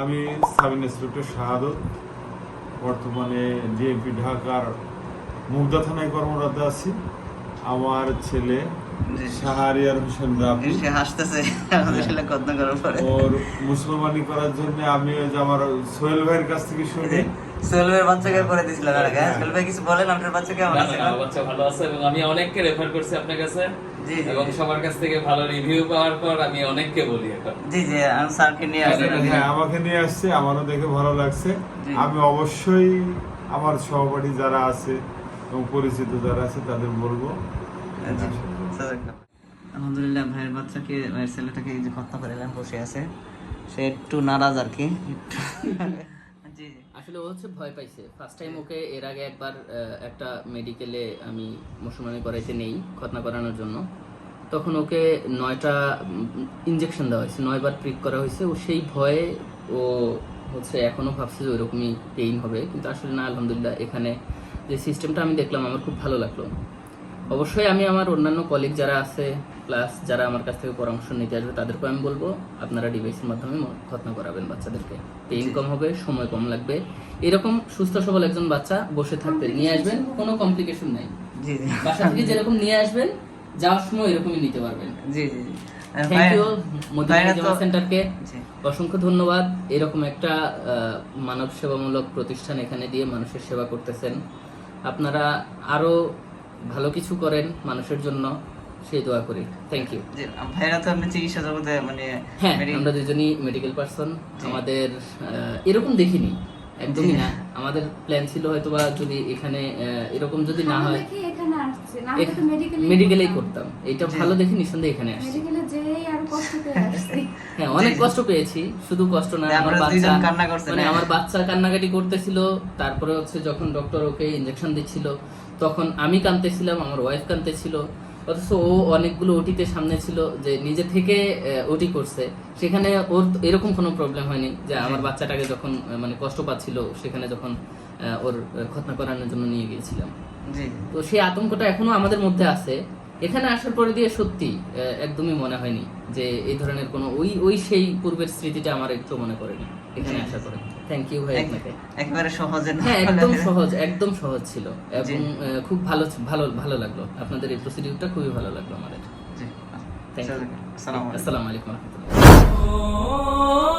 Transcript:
আমি sub inspector শাহাদত বর্তমানে DMP ঢাকার মুগদা থানায় কর্মরত আছি। আমার ছেলে। শাহরিয়ার হোসেন রাফি সে হাসতেছে। করার পরে। ওর মুসলমানি করার জন্য আমি ওই যে আমার সোহেল ভাইয়ের কাছ থেকে শুনি। সোহেলের বাচ্চাকে করে দিয়েছিলাম আর আগে হ্যাঁ। সোহেল ভাই কিছু বলেন? আপনার বাচ্চা কেমন আছে? বাচ্চা ভালো আছে এবং আমি অনেককে রেফার করছি আপনার কাছে। এবং সবার কাছ থেকে ভালো রিভিউ পাওয়ার পর আমি অনেককে বলি এখন। জি জি আমি স্যারকে নিয়ে আসছি। হ্যাঁ আমাকে নিয়ে আসছে আমারও দেখে ভালো লাগছে। আমি অবশ্যই আমার সহপাঠী যারা আছে এবং পরিচিত যারা আছে তাদের বলব। জি, আলহামদুলিল্লাহ ভাইয়ের বাচ্চাকে ভাইয়ের ছেলেটাকে যে হত্যা করে এলাম বসে আছে। সে একটু নারাজ আর কি। একটু জি আসলে ও হচ্ছে ভয় পাইছে। ফার্স্ট টাইম ওকে এর আগে একবার একটা মেডিকেলে আমি মুসলমানি করাইতে নেই খতনা করানোর জন্য। তখন ওকে নয়টা ইঞ্জেকশন দেওয়া হয়েছে, নয়বার প্রিক করা হয়েছে। ও সেই ভয়ে ও হচ্ছে এখনও ভাবছে যে ওইরকমই পেইন হবে। কিন্তু আসলে না, আলহামদুলিল্লাহ, এখানে যে সিস্টেমটা আমি দেখলাম, আমার খুব ভালো লাগল। অবশ্যই আমি আমার অন্যান্য কলিগ যারা আছে প্লাস যারা আমার কাছ থেকে পরামর্শ নিতে আসবে তাদেরকে আমি বলব আপনারা ডিভাইসের মাধ্যমে খতনা করাবেন বাচ্চাদেরকে। পেইন কম হবে সময় কম লাগবে। এরকম সুস্থ সবল একজন বাচ্চা বসে থাকতে নিয়ে আসবেন কোনো কমপ্লিকেশন নাই। বাসা থেকে যেরকম নিয়ে আসবেন যাওয়ার সময় এরকমই নিতে পারবেন। জি জি থ্যাংক ইউ মদিনা সেন্টারকে। অসংখ্য ধন্যবাদ। এরকম একটা মানব সেবামূলক প্রতিষ্ঠান এখানে দিয়ে মানুষের সেবা করতেছেন। আপনারা আরও ভালো কিছু করেন মানুষের জন্য সেই দোয়া করি। থ্যাংক ইউ ভাইরা তো আপনি চিকিৎসা জগতে মানে হ্যাঁ আমরা দুজনই মেডিকেল পার্সন আমাদের আহ, এরকম দেখিনি একদমই না। আমাদের প্ল্যান ছিল হয়তো বা যদি এখানে আহ, এরকম যদি না হয় দেখে এখানে আসছে। না হলে তো মেডিকেলে মেডিকেলেই করতাম। এটা ভালো দেখে নিঃসন্দেহে এখানে আসছি। মেডিকেলে যেই আর কষ্ট পেয়ে আসছি হ্যাঁ অনেক কষ্ট পেয়েছি শুধু কষ্ট না আমার বাচ্চা মানে। আমার বাচ্চা কান্নাকাটি করতেছিল তারপরে হচ্ছে যখন ডক্টর ওকে ইনজেকশন দিচ্ছিল তখন আমি কাঁদতেছিলাম আমার ওয়াইফ কাঁদতেছিল অথচ ও অনেকগুলো ওটিতে সামনে ছিল যে নিজে থেকে ওটি করছে। সেখানে ওর এরকম কোনো প্রবলেম হয়নি যে আমার বাচ্চাটাকে যখন মানে কষ্ট পাচ্ছিল সেখানে যখন ওর খতনা করানোর জন্য নিয়ে গিয়েছিলাম। তো সেই আতঙ্কটা এখনও আমাদের মধ্যে আছে। এখানে আসার পরে দিয়ে সত্যি একদমই মনে হয়নি যে এই ধরনের কোনো ওই ওই সেই পূর্বের স্মৃতিটা আমার একটু মনে করেনি এখানে আসার পরে। থ্যাংক ইউ ভাই আপনাকে। একেবারে সহজে হ্যাঁ একদম সহজ একদম সহজ ছিল এবং খুব ভালো ভালো ভালো লাগল। আপনাদের এই প্রসিডিউরটা খুবই ভালো লাগল আমাদের. আসসালামু আলাইকুম। আসসালামু আলাইকুম রহমতুল্লাহ।